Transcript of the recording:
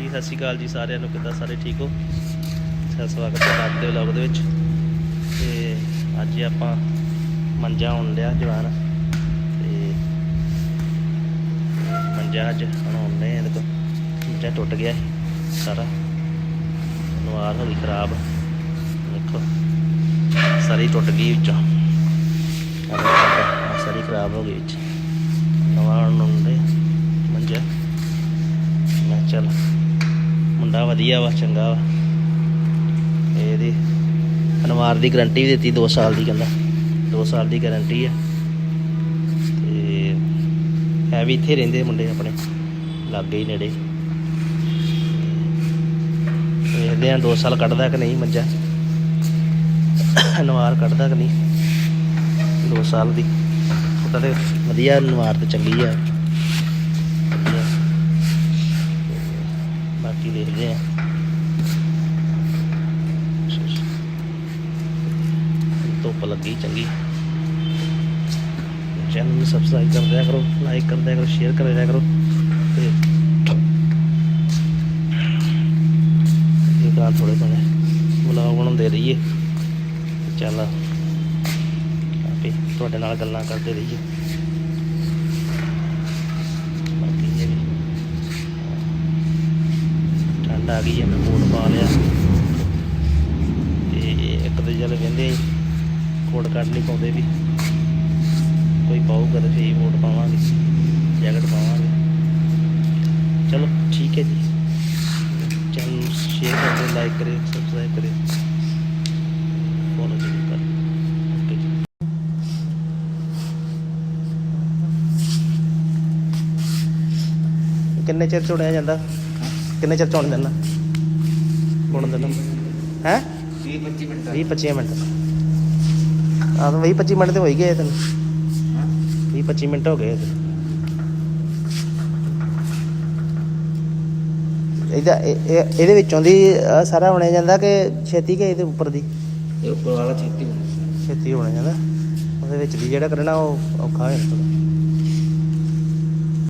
ਜੀ, ਸਤਿ ਸ਼੍ਰੀ ਅਕਾਲ ਜੀ ਸਾਰਿਆਂ ਨੂੰ। ਕਿੱਦਾਂ ਸਾਰੇ ਠੀਕ ਹੋ? ਸਤਿ ਸਵਾਗਤ ਹੈ ਅੱਜ ਦੇ ਵਲੌਗ ਦੇ ਵਿੱਚ। ਤੇ ਅੱਜ ਆਪਾਂ ਮੰਜਾ ਹੁਣ ਲਿਆ ਜਵਾਨ। ਤੇ ਮੰਜਾ ਅੱਜ ਬਣਾਉਣ ਨੇ ਇਹਦੇ ਕੋਲ ਮੰਜਾ ਟੁੱਟ ਗਿਆ ਸਾਰਾ। ਨਵਾਰ ਹੋ ਗਈ ਖਰਾਬ। ਦੇਖੋ, ਸਾਰੀ ਟੁੱਟ ਗਈ ਵਿੱਚੋਂ। ਆਹ ਸਾਰੀ ਖਰਾਬ ਹੋ ਗਈ ਵਿੱਚ। ਨਵਾਂ ਨੂੰ ਮੰਜਾ। ਮੈਂ ਚੱਲ ਮੁੰਡਾ ਵਧੀਆ ਵਾ, ਚੰਗਾ ਵਾ। ਇਹਦੀ ਅਨਵਾਰ ਦੀ ਗਾਰੰਟੀ ਵੀ ਦਿੱਤੀ 2 ਸਾਲ ਦੀ ਕਹਿੰਦਾ। 2 ਸਾਲ ਦੀ ਗਾਰੰਟੀ ਆ। ਤੇ ਹੈ ਵੀ ਇੱਥੇ ਰਹਿੰਦੇ ਮੁੰਡੇ ਆਪਣੇ, ਲਾਗੇ ਹੀ ਨੇੜੇ। ਵੇਖਦੇ ਆ 2 ਸਾਲ ਕੱਢਦਾ ਕਿ ਨਹੀਂ ਮੱਝਾ ਅਨਵਾਰ ਕੱਢਦਾ ਕਿ ਨਹੀਂ 2 ਸਾਲ ਦੀ। ਉਹਦਾ ਤੇ ਵਧੀਆ ਅਨਵਾਰ ਤੇ ਚੰਗੀ ਆ। ਬਾਕੀ ਦੇਖਦੇ ਆ ਧੁੱਪ ਲੱਗੀ ਚੰਗੀ ਚੈਨਲ ਨੂੰ ਸਬਸਕ੍ਰਾਈਬ ਕਰ ਦਿਆ ਕਰੋ ਲਾਈਕ ਕਰ ਦਿਆ ਕਰੋ ਸ਼ੇਅਰ ਕਰ ਦਿਆ ਕਰੋ ਤੇ ਇਹ ਗਾਂ ਥੋੜੇ ਥੋੜੇ ਵਲੌਗ ਬਣਾਉਂਦੇ ਰਹੀਏ ਤੇ ਚੱਲ ਆਪੇ ਤੁਹਾਡੇ ਨਾਲ ਗੱਲਾਂ ਕਰਦੇ ਰਹੀਏ ਬਾਕੀ ਇਹ ਵੀ ਠੰਡ ਆ ਗਈ ਹੈ ਮੈਂ ਕੋਟ ਪਾ ਲਿਆ। ਤੇ ਇੱਕ ਤੇ ਚੱਲ ਕਹਿੰਦੇ ਕੋਟ ਕੱਢ ਨਹੀਂ ਪਾਉਂਦੇ ਵੀ। ਕੋਈ ਪਾਊਗਾ ਤਾਂ ਫੇਰ ਕੋਟ ਪਾਵਾਂਗੇ, ਜੈਕਟ ਪਾਵਾਂਗੇ। ਚਲੋ, ਠੀਕ ਹੈ ਜੀ। ਚੈਨਲ ਸ਼ੇਅਰ ਕਰਿਓ ਲਾਈਕ ਕਰਿਓ ਸਬਸਕ੍ਰਾਈਬ ਕਰਿਓ। ਫੋਲੋ ਜ਼ਰੂਰ ਕਿੰਨੇ ਚਿਰ ਚੁੜਿਆ ਜਾਂਦਾ? ਕਿੰਨੇ ਚਿਰ ਚੁਣ ਦਿੰਦਾ? ਗੁਣ ਦਿੰਦਾ ਹੈ? 20 25 ਮਿੰਟ। 20 25 ਮਿੰਟ। ਆ ਤਾਂ 20 25 ਮਿੰਟ ਤੇ ਹੋ ਹੀ ਗਏ ਤੈਨੂੰ। 20 25 ਮਿੰਟ ਹੋ ਗਏ ਇਹਦਾ ਇਹ- ਇਹ- ਇਹਦੇ ਵਿੱਚੋਂ ਦੀ ਸਾਰਾ ਬਣਿਆ ਜਾਂਦਾ ਕਿ ਛੇਤੀ ਕਿ ਇਹਦੇ ਉੱਪਰ ਦੀ? ਇਹ ਉੱਪਰ ਵਾਲਾ ਛੇਤੀ ਹੋਣਾ ਛੇਤੀ ਹੋਣਾ ਜਾਂਦਾ। ਉਹਦੇ ਵਿੱਚ ਦੀ ਜਿਹੜਾ ਕੱਢਣਾ ਉਹ ਔਖਾ ਹੋ ਜਾਂਦਾ।